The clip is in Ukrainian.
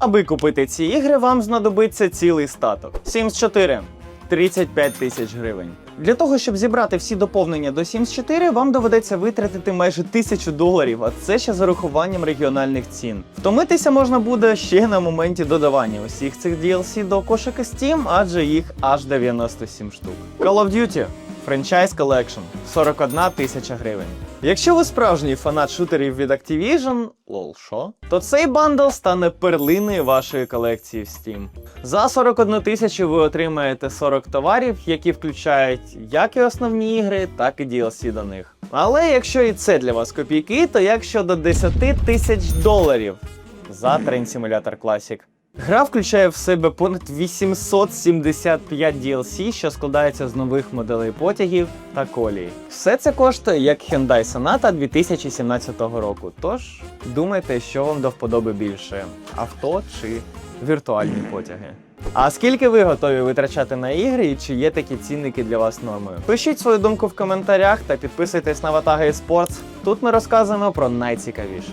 Аби купити ці ігри, вам знадобиться цілий статок. Sims 4 35 тисяч гривень. Для того, щоб зібрати всі доповнення до Sims 4, вам доведеться витратити майже тисячу доларів, а це ще з урахуванням регіональних цін. Втомитися можна буде ще на моменті додавання усіх цих DLC до кошика Steam, адже їх аж 97 штук. Call of Duty Franchise Collection 41 тисяча гривень. Якщо ви справжній фанат шутерів від Activision, лол, що? То цей бандл стане перлиною вашої колекції в Steam. За 41 тисячу ви отримаєте 40 товарів, які включають як і основні ігри, так і DLC до них. Але якщо і це для вас копійки, то як щодо 10 тисяч доларів за Train Simulator Classic. Гра включає в себе понад 875 DLC, що складається з нових моделей потягів та колій. Все це коштує як Hyundai Sonata 2017 року. Тож думайте, що вам до вподоби більше: авто чи віртуальні потяги. А скільки ви готові витрачати на ігри і чи є такі цінники для вас нормою? Пишіть свою думку в коментарях та підписуйтесь на Ватага eSports. Тут ми розказуємо про найцікавіше.